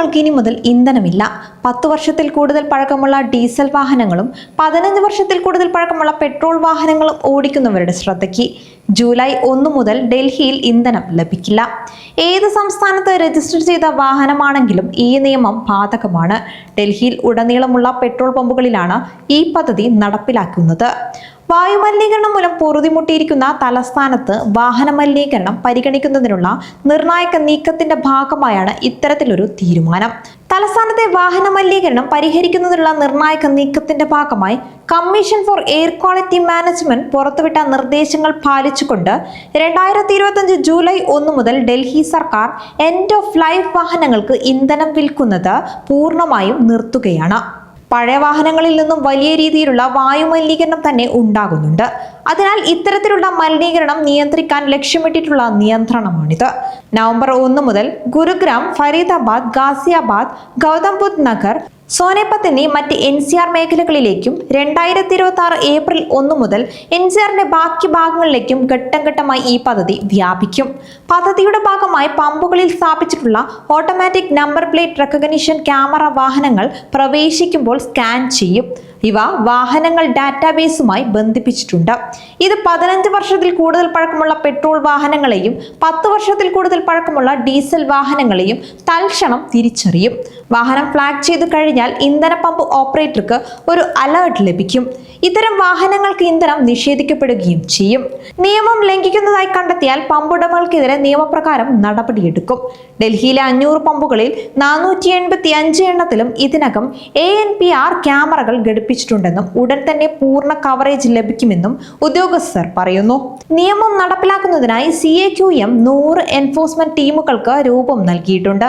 വാഹനങ്ങൾക്ക് ഇനി മുതൽ ഇന്ധനമില്ല. പത്ത് വർഷത്തിൽ കൂടുതൽ പഴക്കമുള്ള ഡീസൽ വാഹനങ്ങളും പതിനഞ്ച് വർഷത്തിൽ കൂടുതൽ പഴക്കമുള്ള പെട്രോൾ വാഹനങ്ങളും ഓടിക്കുന്നവരുടെ ശ്രദ്ധയ്ക്ക്. ജൂലൈ ഒന്ന് മുതൽ ഡൽഹിയിൽ ഇന്ധനം ലഭിക്കില്ല. ഏത് സംസ്ഥാനത്ത് രജിസ്റ്റർ ചെയ്ത വാഹനമാണെങ്കിലും ഈ നിയമം ബാധകമാണ്. ഡൽഹിയിൽ ഉടനീളമുള്ള പെട്രോൾ പമ്പുകളിലാണ് ഈ പദ്ധതി നടപ്പിലാക്കുന്നത്. വായുമലിനീകരണം മൂലം പൊറുതിമുട്ടിയിരിക്കുന്ന തലസ്ഥാനത്ത് വാഹന മലിനീകരണം പരിഗണിക്കുന്നതിനുള്ള നിർണായക നീക്കത്തിന്റെ ഭാഗമായാണ് ഇത്തരത്തിലൊരു തീരുമാനം. തലസ്ഥാനത്തെ വാഹന മലിനീകരണം പരിഹരിക്കുന്നതിനുള്ള നിർണായക നീക്കത്തിന്റെ ഭാഗമായി commission for air quality management പുറത്തുവിട്ട നിർദ്ദേശങ്ങൾ പാലിച്ചുകൊണ്ട് രണ്ടായിരത്തി ഇരുപത്തഞ്ച് ജൂലൈ ഒന്ന് മുതൽ ഡൽഹി സർക്കാർ എൻഡ് ഓഫ് ലൈഫ് വാഹനങ്ങൾക്ക് ഇന്ധനം വിൽക്കുന്നത് പൂർണമായും നിർത്തുകയാണ്. പഴയ വാഹനങ്ങളിൽ നിന്നും വലിയ രീതിയിലുള്ള വായുമലിനീകരണം തന്നെ ഉണ്ടാകുന്നുണ്ട്. അതിനാൽ ഇത്തരത്തിലുള്ള മലിനീകരണം നിയന്ത്രിക്കാൻ ലക്ഷ്യമിട്ടിട്ടുള്ള നിയന്ത്രണമാണിത്. നവംബർ ഒന്ന് മുതൽ ഗുരുഗ്രാം ഫരീദാബാദ് ഗാസിയാബാദ് ഗൗതം ബുദ്ധ് നഗർ സോനേപത്ത് എന്നീ മറ്റ് എൻ സി ആർ മേഖലകളിലേക്കും രണ്ടായിരത്തി ഇരുപത്തി ആറ് ഏപ്രിൽ ഒന്ന് മുതൽ എൻ സി ആറിന്റെ ബാക്കി ഭാഗങ്ങളിലേക്കും ഘട്ടം ഘട്ടമായി ഈ പദ്ധതി വ്യാപിക്കും. പദ്ധതിയുടെ ഭാഗമായി പമ്പുകളിൽ സ്ഥാപിച്ചിട്ടുള്ള automatic number plate recognition camera വാഹനങ്ങൾ പ്രവേശിക്കുമ്പോൾ സ്കാൻ ചെയ്യും. ഇവ വാഹനങ്ങൾ ഡാറ്റാബേസുമായി ബന്ധിപ്പിച്ചിട്ടുണ്ട്. ഇത് പതിനഞ്ച് വർഷത്തിൽ കൂടുതൽ പഴക്കമുള്ള പെട്രോൾ വാഹനങ്ങളെയും പത്ത് വർഷത്തിൽ കൂടുതൽ പഴക്കമുള്ള ഡീസൽ വാഹനങ്ങളെയും തൽക്ഷണം തിരിച്ചറിയും. വാഹനം ഫ്ലാഗ് ചെയ്തു കഴിഞ്ഞാൽ ഇന്ധന പമ്പ് ഓപ്പറേറ്റർക്ക് ഒരു അലേർട്ട് ലഭിക്കും. ഇത്തരം വാഹനങ്ങൾക്ക് ഇന്ധനം നിഷേധിക്കപ്പെടുകയും ചെയ്യും. നിയമം ലംഘിക്കുന്നതായി കണ്ടെത്തിയാൽ പമ്പുടമകൾക്കെതിരെ നിയമപ്രകാരം നടപടിയെടുക്കും. ഡൽഹിയിലെ അഞ്ഞൂറ് പമ്പുകളിൽ നാനൂറ്റി എൺപത്തി അഞ്ച് എണ്ണത്തിലും ഇതിനകം എ എൻ പി ആർ ക്യാമറകൾ ഘടിപ്പിച്ചിട്ടുണ്ടെന്നും ഉടൻ തന്നെ പൂർണ കവറേജ് ലഭിക്കുമെന്നും ഉദ്യോഗസ്ഥർ പറയുന്നു. നിയമം നടപ്പിലാക്കുന്നതിനായി സി എ ക്യു എം നൂറ് എൻഫോഴ്സ്മെന്റ് ടീമുകൾക്ക് രൂപം നൽകിയിട്ടുണ്ട്.